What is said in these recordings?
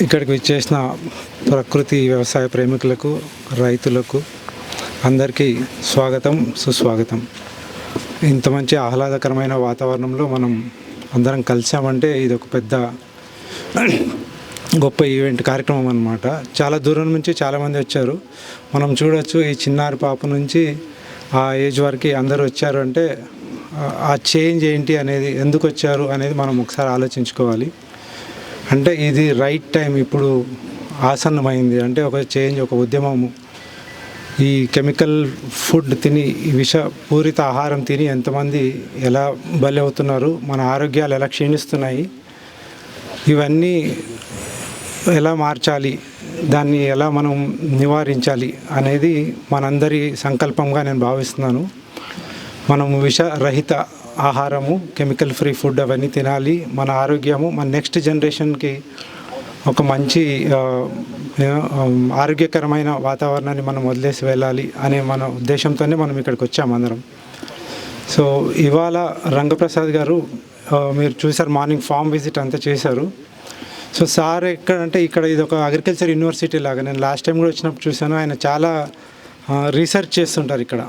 ఇక్కడికి విచ్చేసిన ప్రకృతి వ్యవసాయ ప్రేమికులకు రైతులకు అందరికీ స్వాగతం సుస్వాగతం. ఇంత మంచి ఆహ్లాదకరమైన వాతావరణంలో మనం అందరం కలిసామంటే ఇది ఒక పెద్ద గొప్ప ఈవెంట్ కార్యక్రమం అనమాట చాలా దూరం నుంచి చాలామంది వచ్చారు. మనం చూడొచ్చు ఈ చిన్నారి పాప నుంచి ఆ ఏజ్ వరకు అందరూ వచ్చారు అంటే ఆ- ఆ చేంజ్ ఏంటి అనేది ఎందుకు వచ్చారు అనేది మనం ఒకసారి ఆలోచించుకోవాలి. అంటే ఇది రైట్ టైం ఇప్పుడు ఆసన్నమైంది. అంటే ఒక చేంజ్ ఒక ఉద్యమము. ఈ కెమికల్ ఫుడ్ తిని ఈ విషపూరిత ఆహారం తిని ఎంతమంది ఎలా బలి అవుతున్నారు మన ఆరోగ్యాలు ఎలా క్షీణిస్తున్నాయి ఇవన్నీ ఎలా మార్చాలి దాన్ని ఎలా మనం నివారించాలి అనేది మనందరి సంకల్పంగా నేను భావిస్తున్నాను. మనం విషరహిత ఆహారము కెమికల్ ఫ్రీ ఫుడ్ అవన్నీ తినాలి. మన ఆరోగ్యము మన నెక్స్ట్ జనరేషన్కి ఒక మంచి ఆరోగ్యకరమైన వాతావరణాన్ని మనం వదిలేసి వెళ్ళాలి అనే మన ఉద్దేశంతోనే మనం ఇక్కడికి వచ్చాము అందరం. సో ఇవాళ రంగప్రసాద్ గారు మీరు చూసారు మార్నింగ్ ఫామ్ విజిట్ అంతా చేశారు. సో సార్ ఎక్కడంటే ఇక్కడ ఇది ఒక అగ్రికల్చర్ యూనివర్సిటీ లాగా నేను లాస్ట్ టైం కూడా వచ్చినప్పుడు చూశాను. ఆయన చాలా రీసెర్చ్ చేస్తుంటారు ఇక్కడ.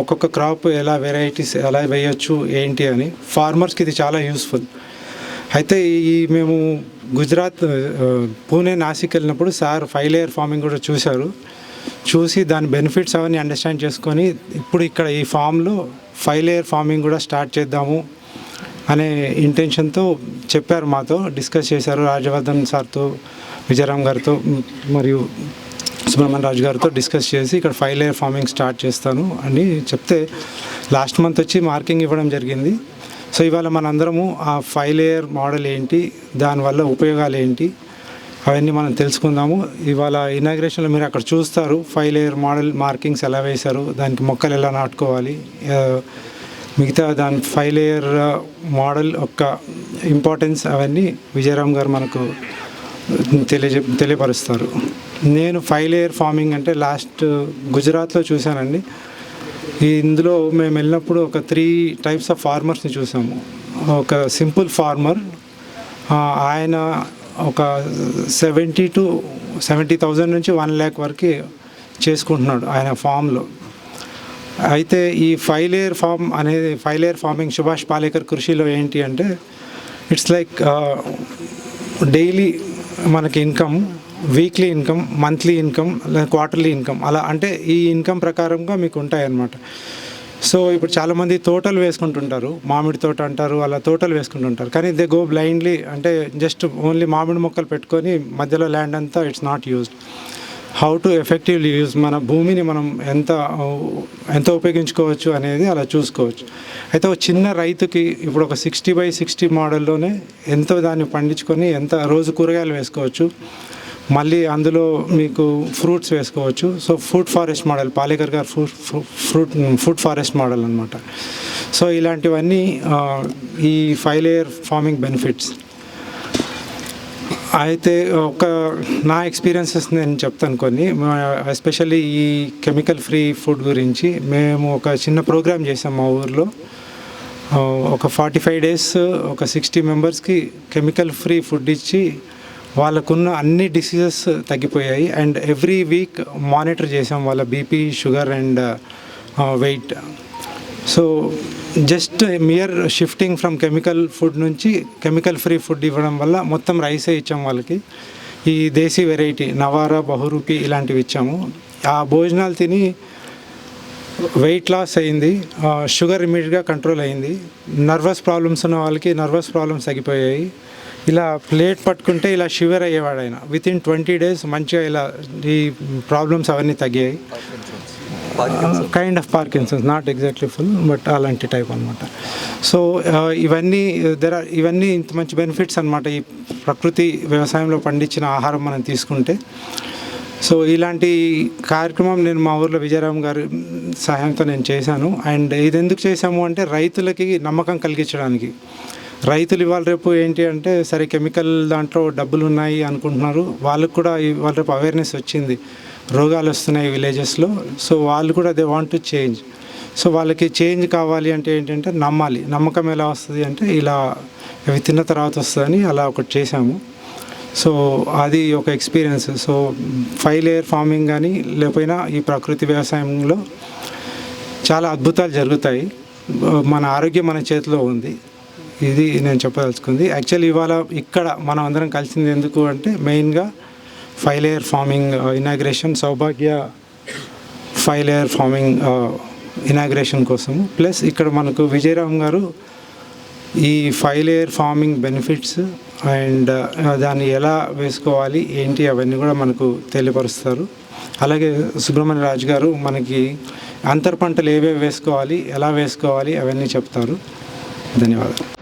ఒక్కొక్క క్రాప్ ఎలా వెరైటీస్ ఎలా వేయొచ్చు ఏంటి అని. ఫార్మర్స్కి ఇది చాలా యూస్ఫుల్ అయితే ఈ మేము గుజరాత్ పూణే నాసిక్ వెళ్ళినప్పుడు సార్ ఫైవ్ లేయర్ ఫార్మింగ్ కూడా చూశారు. చూసి దాని బెనిఫిట్స్ అవన్నీ అండర్స్టాండ్ చేసుకొని ఇప్పుడు ఇక్కడ ఈ ఫామ్లో ఫైవ్ లేయర్ ఫార్మింగ్ కూడా స్టార్ట్ చేద్దాము అనే ఇంటెన్షన్తో చెప్పారు మాతో డిస్కస్ చేశారు రాజవర్ధన్ సార్తో విజయరామ్ గారితో మరియు సుబ్రహ్మణ్య రాజు గారితో డిస్కస్ చేసి ఇక్కడ ఫైవ్ లేయర్ ఫార్మింగ్ స్టార్ట్ చేస్తాను అని చెప్తే లాస్ట్ మంత్ వచ్చి మార్కింగ్ ఇవ్వడం జరిగింది. సో ఇవాళ మనందరము ఆ ఫైవ్ లేయర్ మోడల్ ఏంటి దానివల్ల ఉపయోగాలు ఏంటి అవన్నీ మనం తెలుసుకుందాము. ఇవాళ ఇనాగ్రేషన్లో మీరు అక్కడ చూస్తారు ఫైవ్ లేయర్ మోడల్ మార్కింగ్స్ ఎలా వేశారు దానికి మొక్కలు ఎలా నాటుకోవాలి మిగతా దాని ఫైవ్ లేయర్ మోడల్ యొక్క ఇంపార్టెన్స్ అవన్నీ విజయరామ్ గారు మనకు తెలియజే తెలియపరుస్తారు. నేను ఫైవ్ లేయర్ ఫార్మింగ్ అంటే లాస్ట్ గుజరాత్లో చూశానండి. ఇందులో మేము వెళ్ళినప్పుడు ఒక త్రీ టైప్స్ ఆఫ్ ఫార్మర్స్ని చూసాము. ఒక సింపుల్ ఫార్మర్ ఆయన ఒక సెవెంటీ టు సెవెంటీ థౌజండ్ నుంచి వన్ ల్యాక్ వరకు చేసుకుంటున్నాడు ఆయన ఫామ్లో. అయితే ఈ ఫైవ్ లేయర్ ఫార్మ్ అనేది five layer farming Subhash Palekar కృషిలో ఏంటి అంటే ఇట్స్ లైక్ డైలీ మనకి income weekly income monthly income quarterly income అలా అంటే ఈ ఇన్కమ్ ప్రకారంగా మీకు ఉంటాయన్నమాట. సో ఇప్పుడు చాలామంది తోటలు వేసుకుంటుంటారు మామిడి తోట అంటారు అలా తోటలు వేసుకుంటుంటారు. కానీ దే గో బ్లైండ్లీ అంటే జస్ట్ ఓన్లీ మామిడి మొక్కలు పెట్టుకొని మధ్యలో ల్యాండ్ అంతా it's not used how to effectively use మన భూమిని మనం ఎంత ఎంత ఉపయోగించుకోవచ్చు అనేది అలా చూసుకోవచ్చు. అయితే ఒక చిన్న రైతుకి ఇప్పుడు ఒక సిక్స్టీ బై సిక్స్టీ మోడల్లోనే ఎంతో దాన్ని పండించుకొని ఎంత రోజు కూరగాయలు వేసుకోవచ్చు మళ్ళీ అందులో మీకు ఫ్రూట్స్ వేసుకోవచ్చు. So food forest model Palekar గారు fruit fruit food forest model అనమాట సో ఇలాంటివన్నీ ఈ ఫైవ్ లేయర్ ఫార్మింగ్ బెనిఫిట్స్. అయితే ఒక నా ఎక్స్పీరియన్సెస్ నేను చెప్తాను కొన్ని. ఎస్పెషల్లీ ఈ కెమికల్ ఫ్రీ ఫుడ్ గురించి. మేము ఒక చిన్న ప్రోగ్రామ్ చేసాం మా ఊర్లో. ఒక ఫార్టీ ఫైవ్ డేస్ ఒక సిక్స్టీ మెంబర్స్కి కెమికల్ ఫ్రీ ఫుడ్ ఇచ్చి వాళ్ళకున్న అన్ని డిసీజెస్ తగ్గిపోయాయి. అండ్ ఎవ్రీ వీక్ మానిటర్ చేసాం వాళ్ళ BP sugar and weight so just mere shifting from chemical food నుంచి కెమికల్ ఫ్రీ ఫుడ్ ఇవ్వడం వల్ల మొత్తం రైసే ఇచ్చాం వాళ్ళకి. ఈ దేశీ వెరైటీ నవారా బహురూపి ఇలాంటివి ఇచ్చాము. ఆ భోజనాలు తిని వెయిట్ లాస్ అయింది. షుగర్ ఇమీడియట్గా కంట్రోల్ అయింది. నర్వస్ ప్రాబ్లమ్స్ ఉన్న వాళ్ళకి నర్వస్ ప్రాబ్లమ్స్ తగ్గిపోయాయి. ఇలా ప్లేట్ పట్టుకుంటే ఇలా షివర్ అయ్యేవాడు ఆయన విత్ ఇన్ ట్వంటీ డేస్ మంచిగా ఇలా ఈ ప్రాబ్లమ్స్ అవన్నీ తగ్గాయి. Kind of Parkinson's not exactly full but అలాంటి టైప్ అనమాట సో ఇవన్నీ దెర్ ఆర్ ఇవన్నీ ఇంత మంచి బెనిఫిట్స్ అనమాట ఈ ప్రకృతి వ్యవసాయంలో పండించిన ఆహారం మనం తీసుకుంటే. సో ఇలాంటి కార్యక్రమం నేను మా ఊర్లో విజయరామ్ గారి సహాయంతో నేను చేశాను. అండ్ ఇది ఎందుకు చేశాము అంటే రైతులకి నమ్మకం కలిగించడానికి. రైతులు ఇవాళ రేపు ఏంటి అంటే సరే కెమికల్ దాంట్లో డబ్బులు ఉన్నాయి అనుకుంటున్నారు. వాళ్ళకు కూడా ఇవాళ రేపు అవేర్నెస్ వచ్చింది. రోగాలు వస్తున్నాయి విలేజెస్లో సో వాళ్ళు కూడా they want to change so వాళ్ళకి చేంజ్ కావాలి అంటే ఏంటంటే నమ్మాలి. నమ్మకం ఎలా వస్తుంది అంటే ఇలా అవి తిన్న తర్వాత వస్తుందని అలా ఒకటి చేశాము. సో అది ఒక experience so five layer farming కానీ లేకపోయినా ఈ ప్రకృతి వ్యవసాయంలో చాలా అద్భుతాలు జరుగుతాయి. మన ఆరోగ్యం మన చేతిలో ఉంది. ఇది నేను చెప్పదలుచుకుంది. యాక్చువల్లీ ఇవాళ ఇక్కడ మనం అందరం కలిసింది ఎందుకు అంటే మెయిన్గా five layer farming uh, inauguration Saubhagya five layer farming inauguration కోసము ప్లస్ ఇక్కడ మనకు విజయరామ్ గారు ఈ five layer farming benefits and uh, దాన్ని ఎలా వేసుకోవాలి ఏంటి అవన్నీ కూడా మనకు తెలియపరుస్తారు. అలాగే సుబ్రహ్మణ్య రాజు గారు మనకి అంతర్ పంటలు ఏవేవి వేసుకోవాలి ఎలా వేసుకోవాలి అవన్నీ చెప్తారు. ధన్యవాదాలు.